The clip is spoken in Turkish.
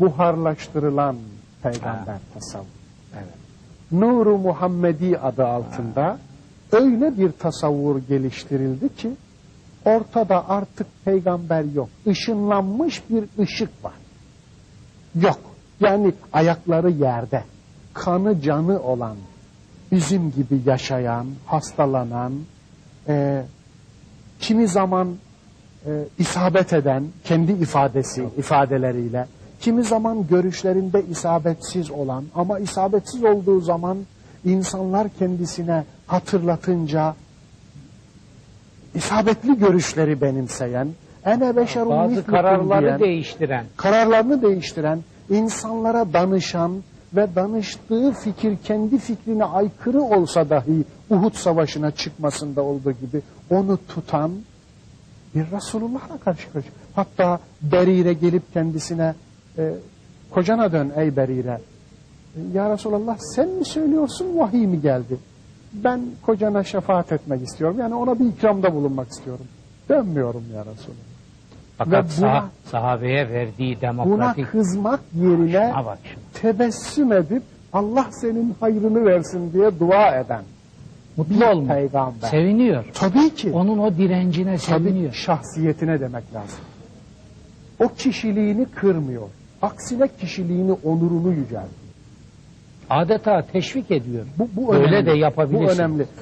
buharlaştırılan peygamber tasavvuf. Evet. Nuru Muhammedi adı altında öyle bir tasavvur geliştirildi ki ortada artık peygamber yok. Işınlanmış bir ışık var. Yok. Yani ayakları yerde. Kanı canı olan, bizim gibi yaşayan, hastalanan, e, kimi zaman e, isabet eden, kendi ifadesi, ifadeleriyle, kimi zaman görüşlerinde isabetsiz olan ama isabetsiz olduğu zaman insanlar kendisine hatırlatınca isabetli görüşleri benimseyen, ene beşerun Bazı kararları diyen, değiştiren. kararlarını değiştiren, insanlara danışan ve danıştığı fikir kendi fikrine aykırı olsa dahi Uhud Savaşı'na çıkmasında olduğu gibi onu tutan bir Resulullah'la karşı karşıya. Hatta Berire gelip kendisine e, kocana dön ey Berire. Ya Resulallah sen mi söylüyorsun vahiy mi geldi? Ben kocana şefaat etmek istiyorum. Yani ona bir ikramda bulunmak istiyorum. Dönmüyorum ya Resulallah. Fakat Ve buna- sah- sahabeye verdiği Buna demokratik kızmak yerine bak tebessüm edip Allah senin hayrını versin diye dua eden mutlu bir olmuş. peygamber. Seviniyor. Tabii ki. Onun o direncine Tabii seviniyor. şahsiyetine demek lazım. O kişiliğini kırmıyor. Aksine kişiliğini, onurunu yüceltiyor. Adeta teşvik ediyor. Bu, bu önemli. de yapabilirsin. Bu önemli.